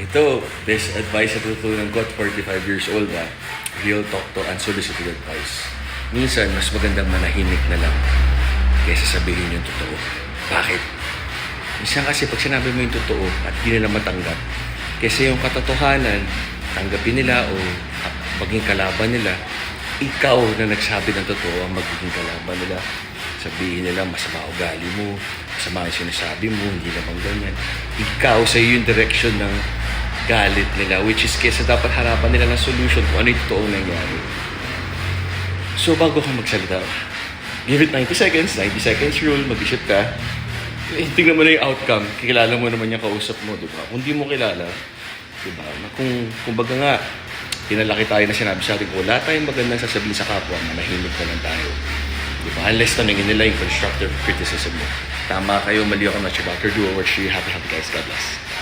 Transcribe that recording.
Ito, best advice na tutunan ko at 45 years old ah. Real talk to unsolicited advice. Minsan, mas magandang manahimik na lang kaysa sabihin yung totoo. Bakit? Minsan kasi pag sinabi mo yung totoo at di nila matanggap, kaysa yung katotohanan, tanggapin nila o maging kalaban nila, ikaw na nagsabi ng totoo ang magiging kalaban nila. Sabihin nila, masama ugali mo, masama yung sinasabi mo, hindi naman ganyan. Ikaw, sa yung direction ng galit nila, which is kesa dapat harapan nila ng solution kung ano yung totoong nangyari. So, bago ka magsalita, give it 90 seconds, 90 seconds rule, mag-isip ka. Eh, tingnan mo na yung outcome, kilala mo naman yung kausap mo, di ba? Kung di mo kilala, di ba? Na Kung, kumbaga nga, pinalaki tayo na sinabi sa atin, kung wala tayong magandang sasabihin sa kapwa, manahimik na lang tayo. Di ba? Unless tanongin nila yung constructive criticism mo. Tama kayo, mali ako, not your doctor, do or she, happy, happy guys, God bless.